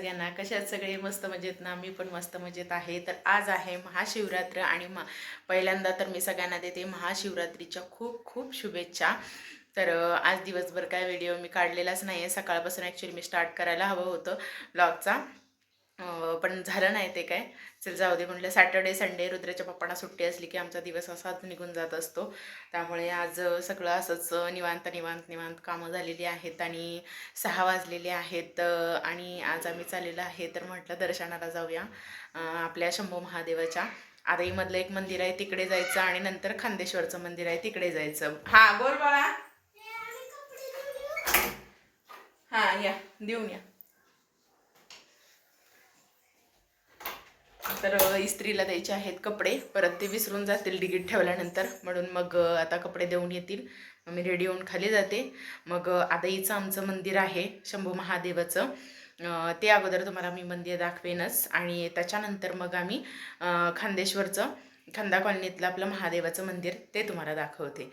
सगळ्यांना कशात सगळे मस्त मजेत ना? मी पण मस्त मजेत आहे. तर आज आहे महाशिवरात्र आणि मा पहिल्यांदा तर मी सगळ्यांना देते महाशिवरात्रीच्या खूप खूप शुभेच्छा. तर आज दिवसभर काय व्हिडिओ मी काढलेलाच नाही आहे सकाळपासून ॲक्च्युली मी स्टार्ट करायला हवं होतं ब्लॉगचा पण झालं नाही ते काय. चल जाऊ दे म्हटलं. सॅटर्डे संडे रुद्राच्या पप्पांना सुट्टी असली की आमचा दिवस असाच निघून जात असतो. त्यामुळे आज सगळं असंच निवांत निवांत निवांत कामं झालेली आहेत आणि सहा वाजलेले आहेत आणि आज आम्ही चाललेलो आहे. तर म्हटलं दर्शनाला जाऊया आपल्या शंभू महादेवाच्या. आदाईमधलं एक मंदिर आहे तिकडे जायचं आणि नंतर खांदेश्वरचं मंदिर आहे तिकडे जायचं. हा बोल बाळा. हा या. देऊन या. तर इस्त्रीला द्यायचे आहेत कपडे. परत ते विसरून जातील डिगीट ठेवल्यानंतर. म्हणून मग आता कपडे देऊन येतील. मग मी रेडी होऊन खाली जाते. मग अ, आदाईचं आमचं मंदिर आहे शंभू महादेवाचं. ते अगोदर तुम्हाला मी मंदिर दाखवेनच. आणि त्याच्यानंतर मग आम्ही खांदेश्वरचं खंदा कॉलनीतलं आपलं महादेवाचं मंदिर ते तुम्हाला दाखवते.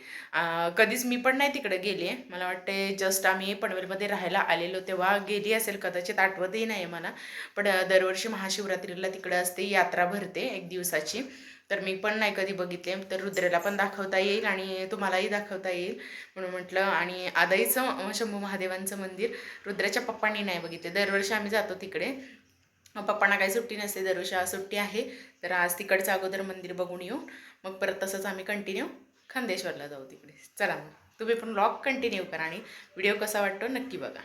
कधीच मी पण नाही तिकडे गेले आहे मला वाटते जस्ट आम्ही पनवेलमध्ये राहायला आलेलो तेव्हा गेली असेल कदाचित आठवतही नाही आहे मला. पण दरवर्षी महाशिवरात्रीला तिकडे असते यात्रा भरते एक दिवसाची. तर मी पण नाही कधी बघितले. तर रुद्रेला पण दाखवता येईल आणि तुम्हालाही दाखवता येईल म्हणून म्हटलं. आणि आदाईचं शंभू महादेवांचं मंदिर रुद्राच्या पप्पांनी नाही बघितले. दरवर्षी आम्ही जातो तिकडे. मग पप्पांना काही सुट्टी नसते दरवर्षी आज सुट्टी आहे. तर आज तिकडचं अगोदर मंदिर बघून येऊ. मग परत तसंच आम्ही कंटिन्यू खांदेश्वरला जाऊ तिकडे. चला मग. तुम्ही पण ब्लॉग कंटिन्यू करा आणि व्हिडिओ कसा वाटतो नक्की बघा.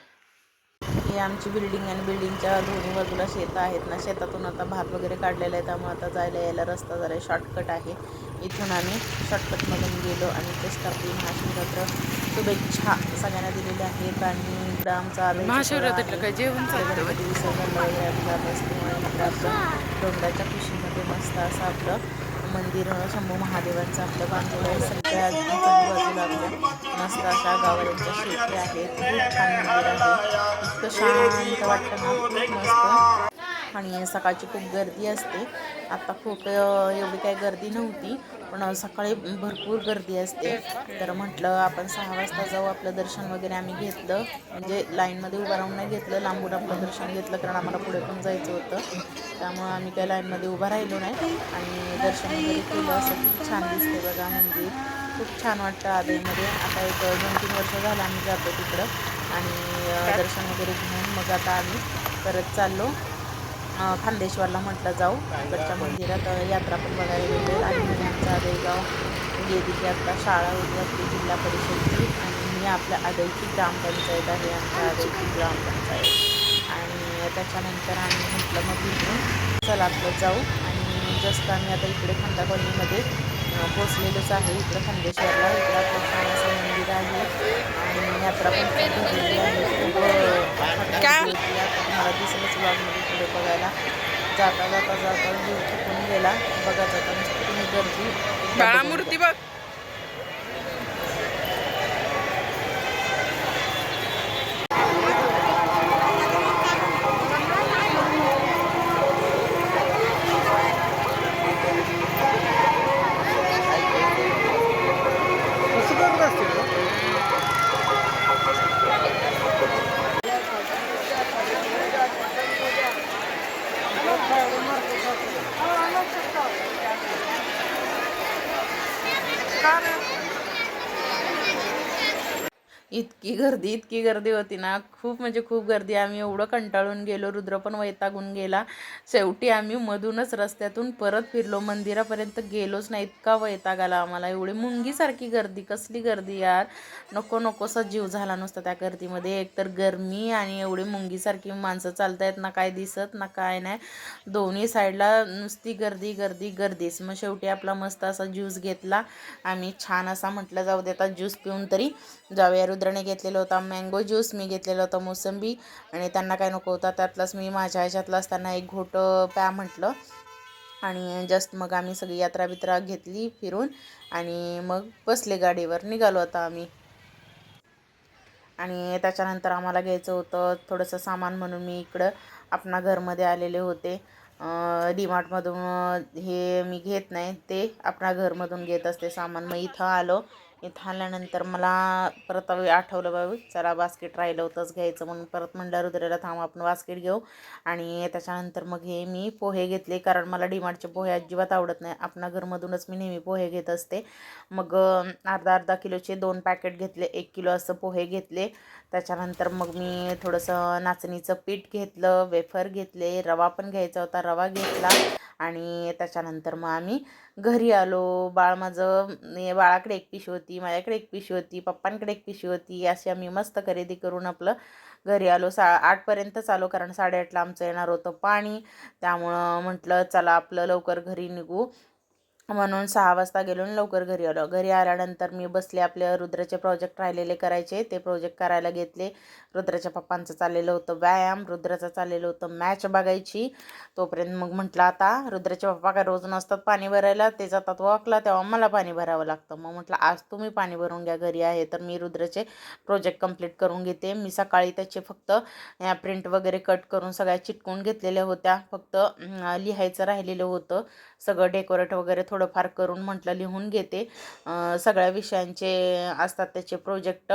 ही आमची बिल्डिंग आणि बिल्डिंगच्या दोन्ही बाजूला शेतं आहेत ना शेतातून आता भात वगैरे काढलेला आहे त्यामुळे आता जायला यायला रस्ता जरा शॉर्टकट आहे. इथून आम्ही शॉर्टकटमधून गेलो आणि तेच आपली महाशिवरात्र. शुभेच्छा सगळ्यांना दिलेल्या आहेत आणि इकडं आमचा महाशिवरात्रीला जेवण गणपती विसर्जन वगैरे डोंगराच्या खुशीमध्ये मस्त असं आपलं मंदिर शंभू महादेवांचं आपलं बांधलेलं आहे. सगळ्या आजूबाजूला आपल्या मस्त अशा गावऱ्यांच्या शेती आहेत. खूप छान मंदिर आहे. इतकं शांत वाटतं ना. खूप मस्त. आणि सकाळची खूप गर्दी असते. आता खूप एवढी काही गर्दी नव्हती पण सकाळी भरपूर गर्दी असते. तर म्हटलं आपण सहा वाजता जाऊ आपलं दर्शन वगैरे आम्ही घेतलं. म्हणजे लाईनमध्ये उभं राहून नाही घेतलं लांबून आपलं दर्शन घेतलं कारण आम्हाला पुढे पण जायचं होतं. त्यामुळं आम्ही काही लाईनमध्ये उभं राहिलो नाही. आणि दर्शन वगैरे केलं असं खूप छान दिसते बघा मंदिर. खूप छान वाटतं आदईमध्ये आता एक दोन तीन वर्ष झालं आम्ही जातो तिकडं. आणि दर्शन वगैरे घेऊन मग आता आम्ही परत चाललो. खांदेश्वरला म्हटलं जाऊ. तिकडच्या मंदिरात यात्रा पण बघायला भेटेल. आणि मुलांचा आदळगाव गेली की आता शाळा होती आपली जिल्हा परिषदची. आणि ही आपल्या आदळची ग्रामपंचायत आहे आमच्या आदळची ग्रामपंचायत. आणि त्याच्यानंतर आम्ही म्हटलं मग इथून चला आपलं जाऊ. आणि जस्ट आम्ही आता इकडे खंदा कॉलनीमध्ये अ, पोचलेलोच आहे. इकडं खांदेश्वरला इकडे आपलं छान आहे आणि यात्रा पण भरलेली आहे खूप ब्लॉगमध्ये पुढे बघायला जाता जाता जाता जीव गेला बघा जाता तुम्ही गर्दी मूर्ती बघ. बघून मूर्ती बघ इतकी गर्दी इतकी गर्दी होती ना. खूप म्हणजे खूप गर्दी. आम्ही एवढं कंटाळून गेलो. रुद्र पण वैतागून गेला. शेवटी आम्ही मधूनच रस्त्यातून परत फिरलो. मंदिरापर्यंत गेलोच नाही. इतका वैताग आला आम्हाला. एवढी मुंगीसारखी गर्दी. कसली गर्दी यार. नको नकोसा जीव झाला नुसता त्या गर्दीमध्ये. एकतर गरमी आणि एवढी मुंगीसारखी माणसं चालतायत ना काय दिसत ना काय नाही. दोन्ही साईडला नुसती गर्दी गर्दी गर्दीच. मग शेवटी आपला मस्त असा ज्यूस घेतला. आम्ही छान असा म्हटलं जाऊ देता ज्यूस पिऊन तरी जाऊया. रुद्राने घेतलेला होता मँगो ज्यूस मी घेतलेला होता मोसंबी आणि त्यांना काय नको होता त्यातलाच मी माझ्या ह्याच्यातलाच त्यांना एक घोट प्या म्हटलं. आणि जस्ट मग आम्ही सगळी यात्रा बित्रा घेतली फिरून आणि मग बसले गाडीवर निघालो आता आम्ही. आणि त्याच्यानंतर आम्हाला घ्यायचं होतं थोडंसं सामान म्हणून मी इकडं आपणा घरमध्ये आलेले होते. डीमार्टमधून हे मी घेत नाही ते आपणा घरमधून घेत असते सामान. मग इथं आलो इथं आल्यानंतर मला परत आठवलं बाबा चला बास्केट राहिलं होतंच घ्यायचं म्हणून परत म्हणलं रुद्राला थांब आपण बास्केट घेऊ. आणि त्याच्यानंतर मग हे मी पोहे घेतले कारण मला डिमार्टचे पोहे अजिबात आवडत नाही. आपणा घरमधूनच मी नेहमी पोहे घेत असते. मग अर्धा अर्धा किलोचे दोन पॅकेट घेतले एक किलो असं पोहे घेतले. त्याच्यानंतर मग मी थोडंसं नाचणीचं पीठ घेतलं वेफर घेतले रवा पण घ्यायचा होता रवा घेतला. आणि त्याच्यानंतर मग आम्ही घरी आलो. बाळ माझं बाळाकडे एक पिशवी होती माझ्याकडे एक पिशवी होती पप्पांकडे एक पिशवी होती. अशी आम्ही मस्त खरेदी करून आपलं घरी आलो. सा आठपर्यंतच आलो कारण साडेआठला आमचं येणार होतं पाणी. त्यामुळं म्हटलं चला आपलं लवकर घरी निघू. म्हणून सहा वाजता गेलो आणि लवकर घरी आलो. घरी आल्यानंतर मी बसले आपले रुद्राचे प्रोजेक्ट राहिलेले करायचे. ते प्रोजेक्ट करायला घेतले. रुद्राच्या पप्पांचं चाललेलं होतं व्यायाम. रुद्राचं चाललेलं होतं मॅच बघायची. तोपर्यंत मग म्हटलं आता रुद्राचे पप्पा काय रोज नसतात पाणी भरायला ते जातात वॉकला तेव्हा मला पाणी भरावं लागतं. मग म्हटलं आज तुम्ही पाणी भरून घ्या घरी आहे तर मी रुद्राचे प्रोजेक्ट कंप्लीट करून घेते. मी सकाळी त्याचे फक्त या प्रिंट वगैरे कट करून सगळ्या चिटकून घेतलेल्या होत्या. फक्त लिहायचं राहिलेलं होतं. सगळं डेकोरेट वगैरे थोडं थोडंफार करून म्हटलं लिहून घेते. सगळ्या विषयांचे असतात त्याचे प्रोजेक्ट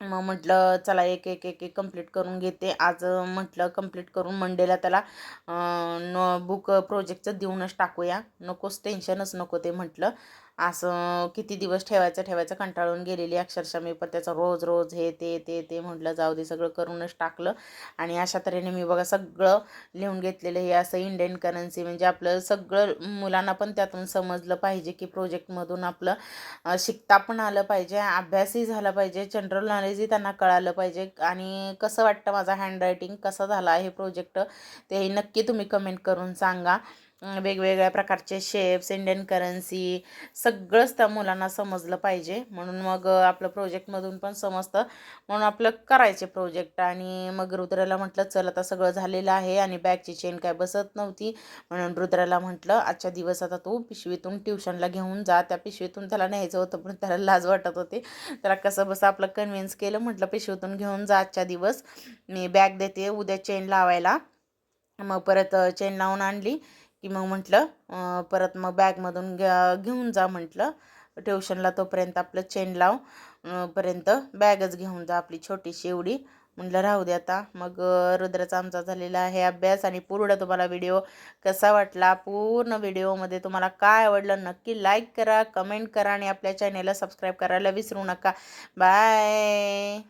मग म्हटलं चला एक एक एक एक कंप्लीट करून घेते. आज म्हटलं कंप्लीट करून मंडेला त्याला न बुक प्रोजेक्टचं देऊनच टाकूया. नकोच टेन्शनच नको ते म्हटलं. असं किती दिवस ठेवायचं ठेवायचं कंटाळून गेलेली अक्षरशः मी. पण त्याचं रोज रोज हे ते ते ते म्हटलं जाऊ दे सगळं करूनच टाकलं. आणि अशा तऱ्हेने मी बघा सगळं लिहून घेतलेलं हे असं इंडियन करन्सी म्हणजे आपलं सगळं मुलांना पण त्यातून समजलं पाहिजे की प्रोजेक्टमधून आपलं शिकता पण आलं पाहिजे अभ्यासही झाला पाहिजे जनरल नॉलेजही त्यांना कळालं पाहिजे. आणि कसं वाटतं माझा हँडरायटिंग कसं झाला हे प्रोजेक्ट ते नक्की तुम्ही कमेंट करून सांगा. वेगवेगळ्या प्रकारचे शेप्स इंडियन करन्सी सगळंच त्या मुलांना समजलं पाहिजे. म्हणून मग आपलं प्रोजेक्टमधून पण समजतं. म्हणून आपलं करायचे प्रोजेक्ट आणि मग रुद्राला म्हटलं चल आता सगळं झालेलं आहे आणि बॅगची चेन काय बसत नव्हती. म्हणून रुद्राला म्हटलं आजच्या दिवस आता तू पिशवीतून ट्युशनला घेऊन जा. त्या पिशवीतून त्याला न्यायचं होतं पण त्याला लाज वाटत होते. त्याला कसं बसं आपलं कन्व्हिन्स केलं म्हटलं पिशवीतून घेऊन जा आजच्या दिवस. मी बॅग देते उद्या चेन लावायला. मग परत चेन लावून आणली. की मग म्हटलं परत मग बॅगमधून घ्या घेऊन जा म्हटलं. ट्युशनला तोपर्यंत आपलं चेन लाव पर्यंत बॅगच घेऊन जा आपली छोटीशी एवढी. म्हटलं राहू दे आता. मग रुद्राचा आमचा झालेला आहे अभ्यास आणि पूर्ण तुम्हाला व्हिडिओ कसा वाटला पूर्ण व्हिडिओमध्ये तुम्हाला काय आवडलं नक्की लाईक करा कमेंट करा आणि आपल्या चॅनेलला सबस्क्राईब करायला विसरू नका. बाय!